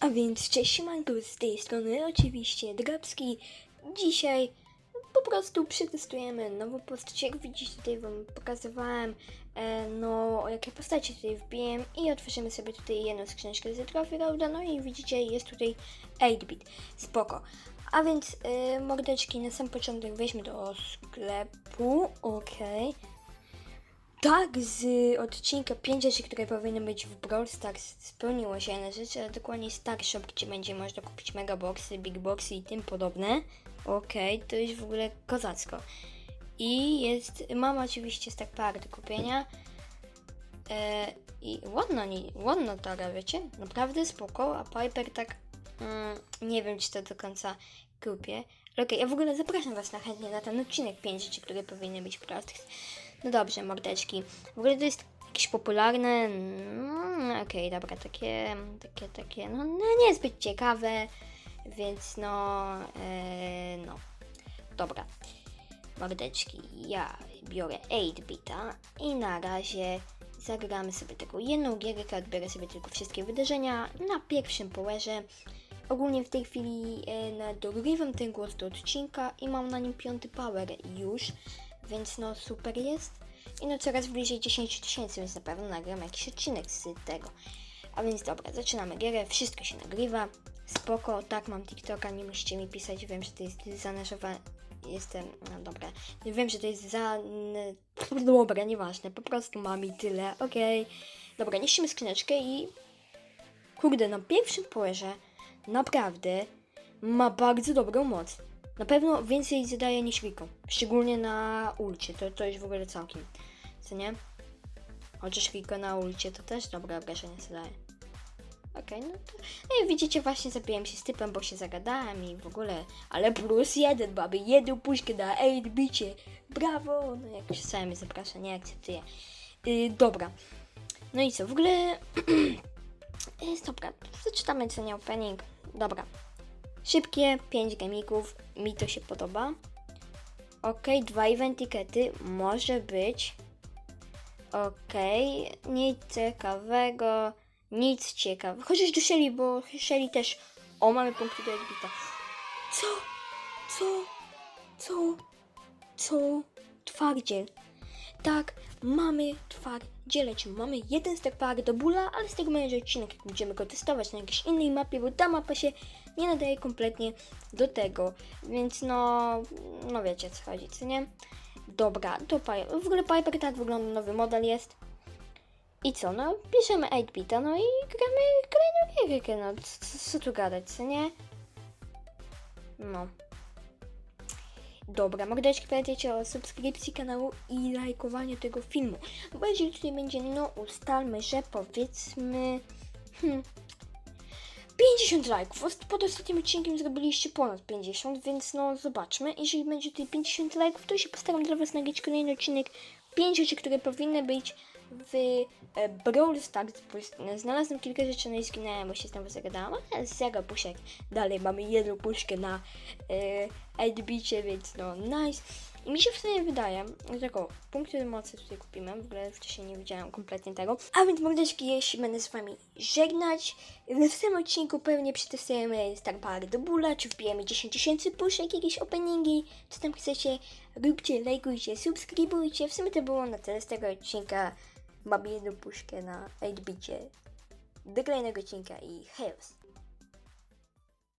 A więc cześć siemanko, z tej strony oczywiście Drabski. Dzisiaj po prostu przetestujemy nową postać. Jak widzicie tutaj wam pokazywałem, e, no jakie postacie tutaj wbiłem i otworzymy sobie tutaj jedną skrzyneczkę z Trophy Roada. No i widzicie jest tutaj 8-bit. Spoko. A więc e, mordeczki na sam początek weźmy do sklepu. Okej. Tak, z odcinka 5 rzeczy, które powinny być w Brawl Stars spełniło się jedne rzeczy, ale dokładnie Star Shop, gdzie będzie można kupić megaboxy, big boxy i tym podobne. Okej, to jest w ogóle kozacko. I jest, mam oczywiście Star Power do kupienia. E, I ładno, nie, ładno tara, wiecie? Naprawdę spoko, a Piper tak, mm, nie wiem czy to do końca kupię. Okej, ja w ogóle zapraszam Was na chętnie na ten odcinek 5 rzeczy, które powinny być prostych. No dobrze, mordeczki. W ogóle to jest jakieś popularne. No, okej, dobra, takie, takie, takie, no, no niezbyt ciekawe, więc no, e, no, dobra. Mordeczki, ja biorę 8-bita i na razie zagramy sobie taką jedną gierkę, odbiorę sobie tylko wszystkie wydarzenia na pierwszym powerze. Ogólnie w tej chwili e, na- dogrywam ten głos do odcinka i mam na nim piąty power już, więc no super jest. I no coraz bliżej 10 tysięcy, więc na pewno nagram jakiś odcinek z tego. A więc dobra, zaczynamy gierę, wszystko się nagrywa, spoko, tak mam TikToka, nie musicie mi pisać, wiem, że to jest zanaszowane, jestem, no dobra, wiem, że to jest za, dobra, nieważne, po prostu mam i tyle, okej. Dobra, niesiemy skrzyneczkę i kurde, na pierwszym powerze naprawdę ma bardzo dobrą moc. Na pewno więcej zadaje niż Rico. Szczególnie na ulcie. To, to jest w ogóle całkiem. Co nie? Chociaż Rico na ulcie to też dobre obrażenia zadaje. Okej, no to... No i widzicie, właśnie zabiłem się z typem, bo się zagadałem i w ogóle... Ale plus jeden, mamy jedną puszkę na 8 bicie. Brawo! No jak się sami zaprasza, nie akceptuję. Yy, dobra. No i co, w ogóle... Jest dobra, zaczynamy co nie opening. Dobra. Szybkie, 5 gemików, mi to się podoba. Ok, dwa eventikety, może być. Ok, nic ciekawego, nic ciekawego. Chociaż do Shelly, bo Shelly też... O, mamy punkty do Edbita. Co? Co? Co? Co? Twardziel. Tak, mamy twardziele, czyli mamy jeden stack power do bóla, ale z tego będzie odcinek, jak będziemy go testować na jakiejś innej mapie, bo ta mapa się nie nadaje kompletnie do tego, więc no, no wiecie co chodzi, co nie? Dobra, to w ogóle Piper tak wygląda, nowy model jest. I co, no, bierzemy 8-bita, no i gramy kolejną gierkę, no, co, co tu gadać, co nie? No. Dobra, mordeczki, pamiętajcie o subskrypcji kanału i lajkowaniu tego filmu. Bo jeżeli tutaj będzie, no ustalmy, że powiedzmy... Hmm, 50 lajków. Pod ostatnim odcinkiem zrobiliście ponad 50, więc no zobaczmy. Jeżeli będzie tutaj 50 lajków, to się postaram dla Was nagrać kolejny odcinek. 5 rzeczy, które powinny być w e, Brawl Stars. jest- Znalazłem kilka rzeczy, no i zginęłem, bo się znowu zagadałam. Ale zero puszek. Dalej mamy jedną puszkę na e, więc no nice. I mi się w sumie wydaje, że tak o, punkty mocy tutaj kupimy, w ogóle wcześniej nie widziałam kompletnie tego. A więc mordeczki, jeśli będę z wami żegnać, w następnym odcinku pewnie przetestujemy Star Power do bóla, czy wbijemy 10 tysięcy puszek, jakieś openingi, co tam chcecie, róbcie, lajkujcie, subskrybujcie. W sumie to było na tyle z tego odcinka. Mam jedną puszkę na 8-bicie. Do kolejnego odcinka i hejos!